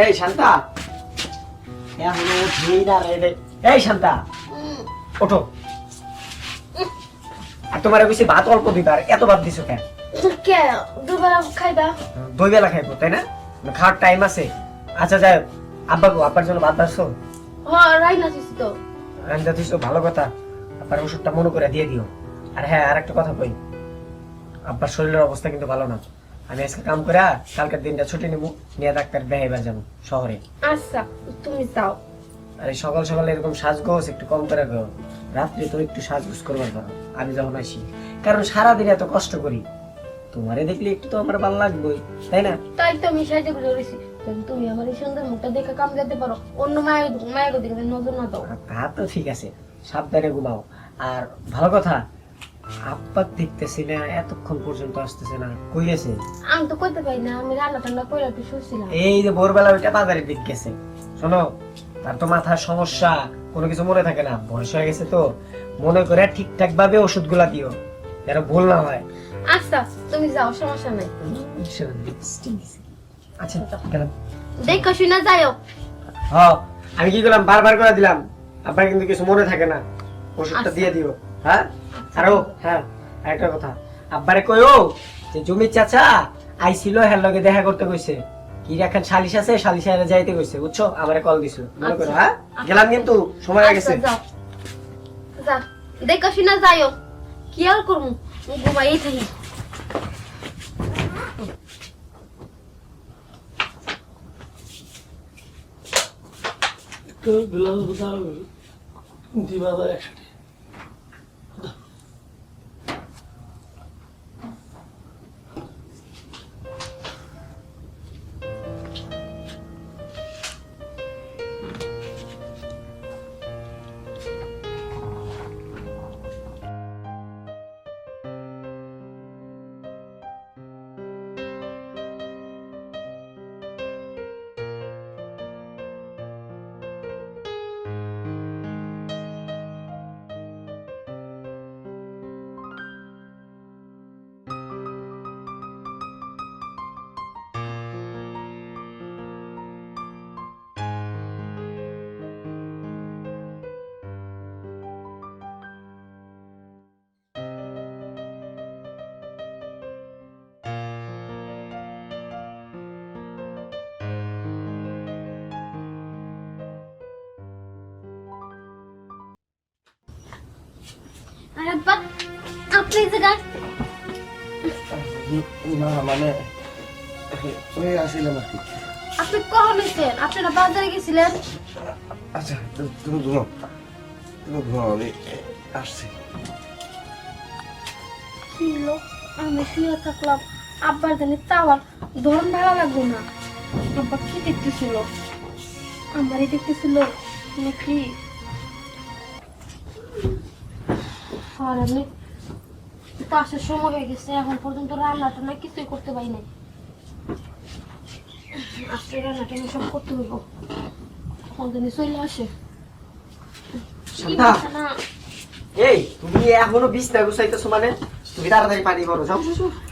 এই শান্তা। এখনও উঠেই না রে। এই শান্তা। ওঠো। আর তোমার বেশি ভাত অল্প দিবার এত ভাত দিছো কেন? কে? দুবেলা খাইবা? দুই বেলা খাইবো তাই না? খাওয়ার টাইম আছে। আচ্ছা যাই আব্বা গো আব্বার জন্য ভাত বাড়ছো হ রাই দিছি তো। রান্না দিছো ভালো কথা। আব্বার ওষুধটা মনে করে দিয়ে দিও। আর হ্যাঁ আর একটা কথা কই। আব্বার শরীরের অবস্থা কিন্তু ভালো না। আমি আজকে কাম করে কালকের দিনটা ছুটি নেব নিয়ে ডাক্তার দেখাইবার যাব শহরে। আচ্ছা তুমি যাও। আরে সকাল সকাল এরকম সাজগোজ একটু কম করে গো রাত্রে তো একটু সাজগোজ করবার পারো আমি যখন আসি। কারণ সারাদিন এত কষ্ট করি তোমারে দেখলে একটু তো আমার ভালো লাগবেই তাই না? তাই তো আমি সাইডে করে রয়েছি তুমি আমার এই সুন্দর মুখটা দেখে কাম দিতে পারো অন্য মায়ের মায়ের দিকে নজর না দাও। তা তো ঠিক আছে সাবধানে ঘুমাও। আর ভালো কথা আব্বাক দেখতেছি না এতক্ষণ পর্যন্ত আসতেছে না। কই গেছে? আমি তো পারি না আমি রান্না টান্না করে একটু শুয়েছিলাম এই যে ভোরবেলা ওইটা বাজারের দিক গেছে। শোনো তার তো মাথার সমস্যা কোনো কিছু মনে থাকে না। বয়স হয়ে গেছে তো। মনে করে ঠিকঠাক ভাবে ওষুধগুলা দিও যেন ভুল না হয়। আচ্ছা তুমি যাও সমস্যা নাই। আচ্ছা গেলাম। দেখো শুনে যাও হ আমি কি করলাম বারবার করে দিলাম। আপনার কিন্তু কিছু মনে থাকে না। ওষুধটা আচ্ছা। দিয়ে দিও। হ্যাঁ? আরও হ্যাঁ আরেকটা কথা। আব্বারে কইও যে জমি চাচা আইছিল হ্যার লগে দেখা করতে কইছে। কি রাখান সালিশ আছে? সালিশ আরে যাইতে কইছে বুঝছ? আমারে কল দিছিল মনে করো আচ্ছা। হ্যাঁ? গেলাম কিন্তু সময় হয়ে গেছে। আচ্ছা, যাও। যা দেখো শুনে যাও কি আর করব? ঘুমাই থাকি। গ্লাস বোতল দিবা দাও একসাথে। আরে বাপ আপনি না মানে আসিলাম আর কি। আপনি কখন এসেছেন? আপনারা বাজারে গেছিলেন? আচ্ছা তুমি ঘুমাও। তুমি ঘুমাও আমি আসছি। কি হলো? আমি শুয়ে থাকলাম। আব্বার জানি চাওয়ার ধরন ভালো লাগল না। আব্বা কি দেখতেছিল? আমারই দেখতেছিল নাকি আর আমি তো আসার সময় হয়ে গেছে এখন পর্যন্ত রান্না টান্না কিছুই করতে পারি নাই। আজকে রান্না টান্না সব করতে হইব। চলে আসে। এই তুমি এখনও বিছনা গুছাইতেছো মানে? তুমি তাড়াতাড়ি পানি করো যাও।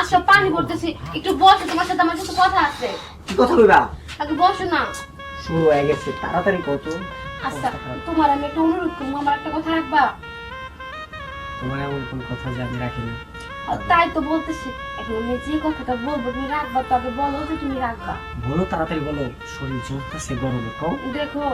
আচ্ছা পানি পড়তেছি একটু বসো তোমার সাথে আমার সাথে কথা আছে। কি কথা কইবা? আগে বসো না। শুরু হয়ে গেছে তাড়াতাড়ি কত আচ্ছা তোমার আমি একটা অনুরোধ করব আমার একটা কথা রাখবা। তোমার এমন কোন কথা যে আমি তাই তো বলতেছি এখন আমি যে কথাটা বলব তুমি রাখবা তবে বলো যে তুমি রাখবা। বলো তাড়াতাড়ি বলো শরীর জ্বলতেছে গরমে কও। দেখো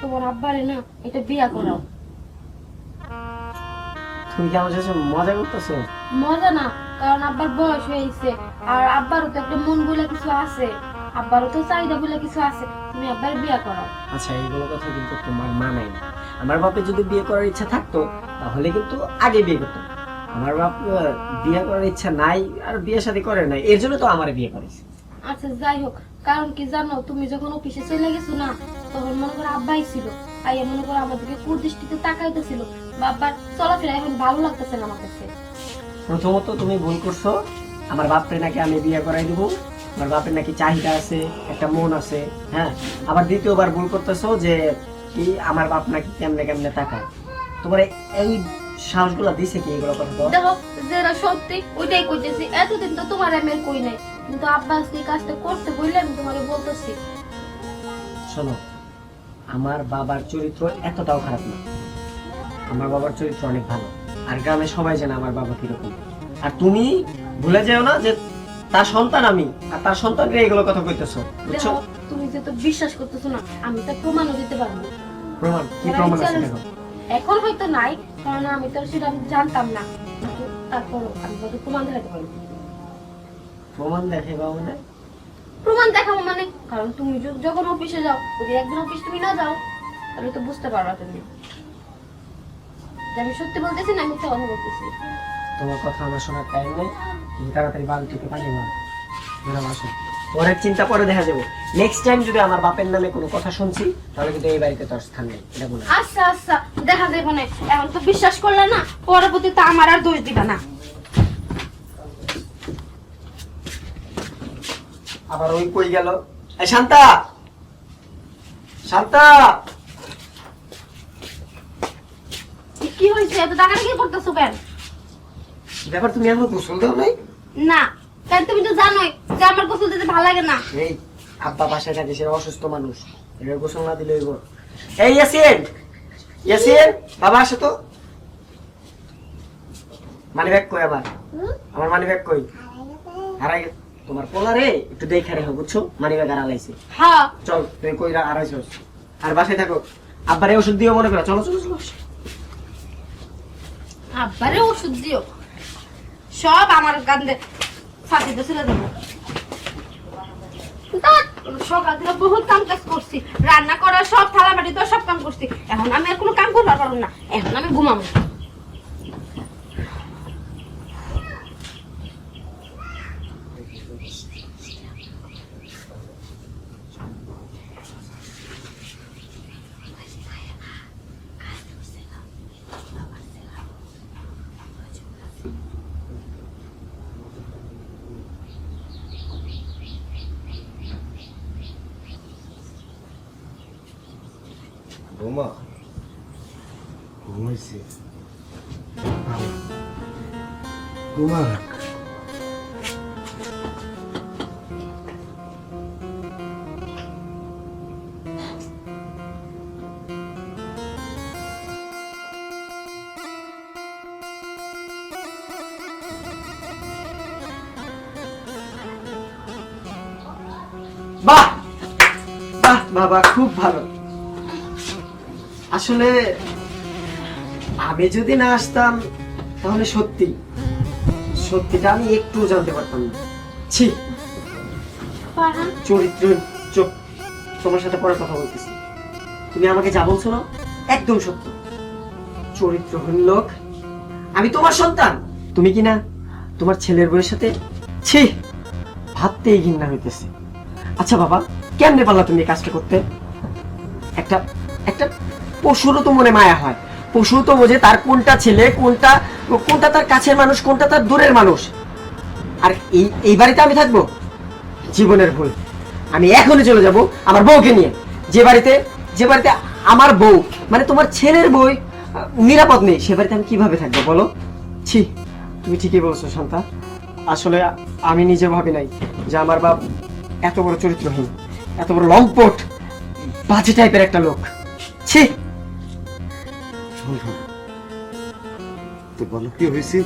তোমার আব্বারে না এটা বিয়া করাও। তুমি কি আমার সাথে মজা করতেছো? মজা না কারণ আব্বার বয়স হয়েছে আর আব্বারও তো একটা মন বলে কিছু আছে। আব্বারও তো চাহিদা বলে কিছু আছে। তুমি আব্বার বিয়া করাও। আচ্ছা এইগুলো কথা কিন্তু তোমার মানায় না। আমার বাপের যদি বিয়ে করার ইচ্ছা থাকতো তাহলে কিন্তু আগে বিয়ে করতো। আমার বাপ বিয়ে করার ইচ্ছা নাই আর বিয়ে শাদী করে নাই এর জন্য তো আমার বিয়ে করেছে। আচ্ছা যাই হোক কারণ কি জানো তুমি যখন অফিসে চলে গেছো না তখন মনে করো আব্বাই ছিল আইয়া মনে করো আমাদেরকে কুদৃষ্টিতে তাকাইতেছিল। বাবার চলাফেরা এখন ভালো লাগতেছে না আমার কাছে। প্রথমত তুমি ভুল করছ আমার বাপরে নাকি আমি বিয়ে করাই দিব আমার বাপের নাকি চাহিদা আছে একটা মন আছে হ্যাঁ? আবার দ্বিতীয়বার ভুল করতেছো যে কি আমার বাপ নাকি কেমনে কেমনে তাকায়? তোমার এই সাহসগুলো দিছে কি এগুলো কথা? দেখো যেটা সত্যি ওইটাই কইতেছি। এতদিন তো তোমার আমি আর কই নাই। কিন্তু আব্বা আজকে এই কাজটা করতে বললে আমি তোমার বলতেছি। শোনো আমার বাবার চরিত্র এতটাও খারাপ না। আমার বাবার চরিত্র অনেক ভালো। আর গ্রামে সবাই জানে আমার বাবা কীরকম। আর তুমি ভুলে যেও না যে তার সন্তান আমি আর তার সন্তানকে এগুলো কথা কইতেছো বুঝছ? তুমি যেহেতু বিশ্বাস করতেছো না আমি তো প্রমাণও দিতে পারব প্রমাণ কি প্রমাণ আছে এখন হয়তো নাই কারণ আমি তো সেটা জানতাম না। কিন্তু তারপরও আমি প্রমাণ দেখাতে পারব প্রমাণ মানে? প্রমাণ দেখাবো মানে? কারণ তুমি যখন অফিসে যাও যদি একদিন অফিস তুমি না যাও তাহলে তো বুঝতে পারবা তুমি। আমি সত্যি বলতেছি না মিথ্যা কথা বলতেছি? তোমার কথা আমার শোনার টাইম নেই। তুমি তাড়াতাড়ি বাড়ি থেকে মার ম্যাডাম আসো। পরের চিন্তা পরে দেখা যাব। নেক্সট টাইম যদি আমার বাপের নামে কোনো কথা শুনছি তাহলে কিন্তু এই বাড়িতে তোর স্থান নেই। এটা বলে আচ্ছা আচ্ছা দেখা যাবে না। এখন তো বিশ্বাস করলে না পরবর্তীতে আমার আর দোষ দিবা না। আবার ওই কই গেল? এই শান্তা! শান্তা! কি হয়েছে? এত টাকা কি করতেছো কেন? ব্যাপার তুমি এখন দাও নাই? না। কারণ তুমি তো জানোই যে আমার গোসল দিতে ভালো লাগে না। এই আব্বা বাসায় থাকে সে অসুস্থ মানুষ। এর গোসল না দিলে হইব এই ইয়াসিন! ইয়াসিন বাবা আসো তো? মানি ব্যাগ কই আমার আমার মানি ব্যাগ কই? হারাই তোমার পোলারে একটু দেখে রেখো বুঝছ? মানি ব্যাগ হারাইছে হ্যাঁ। চল তুমি কই আড়াইছো আর বাসায় থাকো। আব্বারে ওষুধ দিও মনে করো। চলো চলো চলো। আব্বারে ওষুধ দিও। সব আমার কান্দে সকাল থেকে বহুত কাম কাজ করছি। রান্না করা সব থালা সব কাম করছি। এখন আমি কোনো কাম করতে পারব না। এখন আমি ঘুমাবো। বৌমা ঘুমাইছি ঘুমা বাহ! বাহ বাবা খুব ভালো। আসলে আমি যদি না আসতাম তাহলে সত্যি সত্যিটা আমি একটু জানতে পারতাম না। ছি চরিত্র চোখ তোমার সাথে পরে কথা বলতেছি। তুমি আমাকে যা বলছো না একদম সত্য। চরিত্রহীন লোক আমি তোমার সন্তান। তুমি কি না তোমার ছেলের বউয়ের সাথে ছি ভাবতেই ঘৃণা হইতেছে। আচ্ছা বাবা কেমনে পারলা তুমি এই কাজটা করতে? একটা একটা পশুরও তো মনে মায়া হয়। পশু তো বোঝে তার কোনটা ছেলে, কোনটা কোনটা তার কাছের মানুষ, কোনটা তার দূরের মানুষ। আর এই এই বাড়িতে আমি থাকব? জীবনের ভুল। আমি এখনই চলে যাব আমার বউকে নিয়ে। যে বাড়িতে যে বাড়িতে আমার বউ মানে তোমার ছেলের বই নিরাপদ নেই, সে বাড়িতে আমি কীভাবে থাকব বলো? ছি, তুমি ঠিকই বলছো শান্তা। আসলে আমি নিজে ভাবি নাই যে আমার বাপ এত বড় চরিত্রহীন, এত বড় লম্পট, বাজে টাইপের একটা লোক। ছি। শোন শোন তো বলো কি হয়েছে?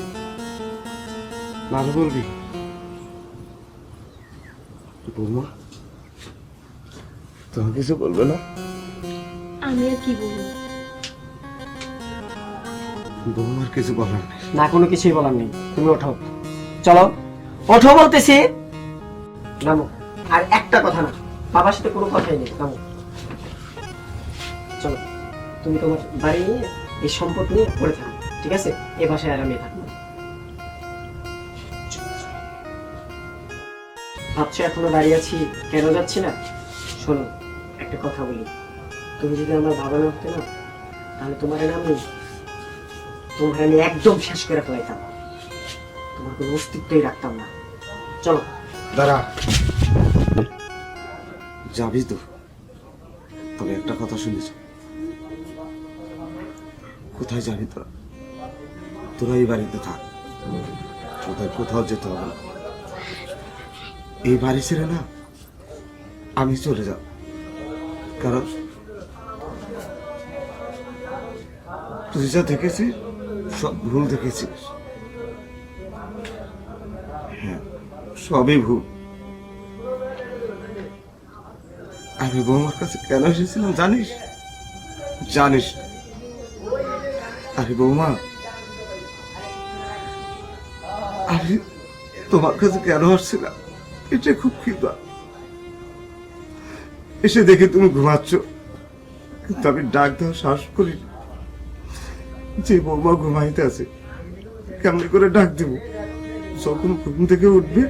ভালো বলবি। বৌমা তোমার কিছু বলবে না? আমি আর কি বলব? বৌমার কিছু বলার নেই। না কোনো কিছুই বলার নেই। তুমি ওঠো। চলো। ওঠো বলতেছি। নামো। আর একটা কথা না বাবার সাথে কোনো কথাই নেই। নামো। চলো তুমি তোমার বাড়ি নিয়ে এই সম্পদ নিয়ে পড়ে থাকো ঠিক আছে? এ বাসায় আর আমি থাকব ভাবছ এখনও দাঁড়িয়ে আছি? কেন যাচ্ছি না? শোনো, একটা কথা বলি। তুমি যদি আমার বাবা না হতে না, তাহলে তোমার নাম নেই তোমার আমি একদম শেষ করে ফেলাইতাম। তোমার কোনো অস্তিত্বই রাখতাম না। চলো। দাঁড়া। যাবি তো। তবে একটা কথা শুনেছ। কোথায় যাবি তোরা? তোরা এই বাড়িতে থাক। তোদের কোথাও যেতে হবে এই বাড়ি ছেড়ে না, আমি চলে যাব। কারণ তুই যা দেখেছিস সব ভুল দেখেছিস। হ্যাঁ সবই ভুল। আমি বৌমার কাছে কেন এসেছিলাম জানিস? জানিস না। আরে বৌমা আমি তোমার কাছে কেন আসছিলাম? এটা খুব খিদা। এসে দেখে তুমি ঘুমাচ্ছ। কিন্তু আমি ডাক দেওয়ার সাহস করি যে বৌমা ঘুমাইতে আছে, কেমনি করে ডাক দেব? যখন ঘুম থেকে উঠবে,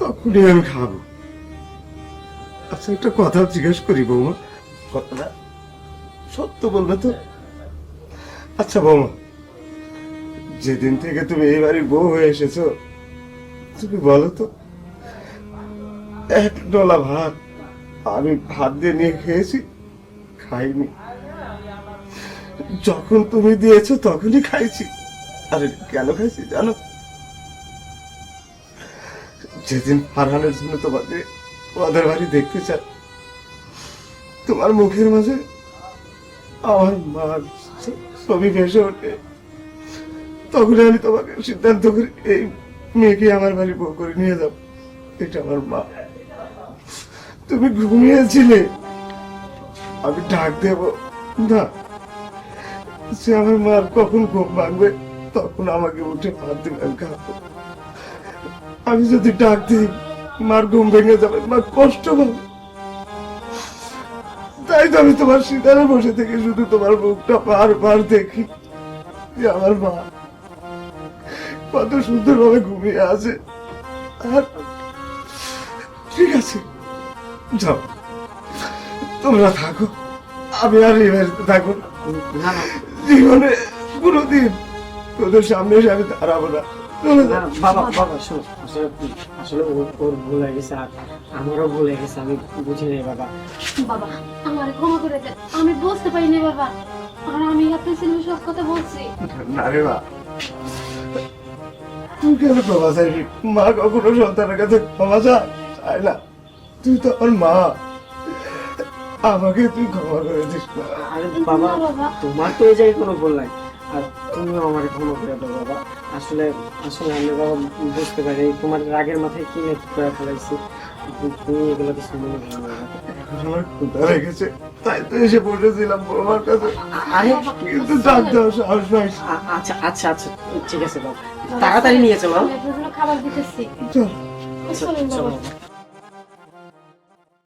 তখনই আমি খাব। আচ্ছা একটা কথা জিজ্ঞেস করি বৌমা। কথাটা সত্য বলবে তো? আচ্ছা বৌমা, যেদিন থেকে তুমি এই বাড়ির বউ হয়ে এসেছ, তুমি বলো তো, এক ডলা ভাত আমি ভাত দিয়ে নিয়ে খেয়েছি, খাইনি। যখন তুমি দিয়েছ তখনই খাইছি। আরে কেন খাইছি জানো? যেদিন ফারহানের জন্য তোমাকে ওদের বাড়ি দেখতে চাই, তোমার মুখের মাঝে আমার মা ভেসে ওঠে। তখন আমি তোমাকে সিদ্ধান্ত করি, এই মেয়েকে আমার বাড়ি বউ করে নিয়ে যাব এটা আমার মা। তুমি ঘুমিয়েছিলে। আমি ডাক দেব। না, সে আমার মার কখন ঘুম ভাঙবে, তখন আমাকে উঠে ভাত দিবে আমি খাব আমি যদি ডাক দিই, মার ঘুম ভেঙে যাবে, মা কষ্ট তাই তো আমি তোমার সিতারে বসে থেকে শুধু তোমার মুখটা বারবার দেখি। যে আমার মা কত সুন্দর ভাবে ঘুমিয়ে আছে। আর ঠিক আছে যাও। তোমরা থাকো আমি আর এই বাড়িতে থাকো জীবনে কোনোদিন তোদের সামনে এসে আমি দাঁড়াবো না। বাবা বাবা শোনো আসলে আসলে ওর- ওর ভুল হয়ে গেছে আর আমারও ভুল হয়ে গেছে আমি বুঝি নাই বাবা। বাবা আমার ক্ষমা করে দেন আমি বুঝতে পারিনি বাবা আর আমি আপনার ছেলে সব কথা বলছি। না রে মা তুই কেন ক্ষমা চাইবি? মা কখনো সন্তানের কাছে ক্ষমা চায় না। তুই তো আমার মা। আমাকে তুই ক্ষমা করে দিস বাবা বাবা। তোমার তো এই জায়গায় কোনো ভুল নাই। আর তুমিও আমার ক্ষমা করে দাও বাবা। আসলে আসলে আমি বাবা বুঝতে পারি তোমার রাগের মাথায় কি না কি করে ফেলাইছি। তুমি এগুলো কিছু মনে আমার ক্ষুধা লেগেছে তাই তো এসে বসেছিলাম বৌমার কাছে। আরে কিন্তু ডাক সাহস আচ্ছা আচ্ছা আচ্ছা ঠিক আছে বাবা। তাড়াতাড়ি নিয়ে চলো খাবার দিতেছি। চল আচ্ছা চলো। বাবা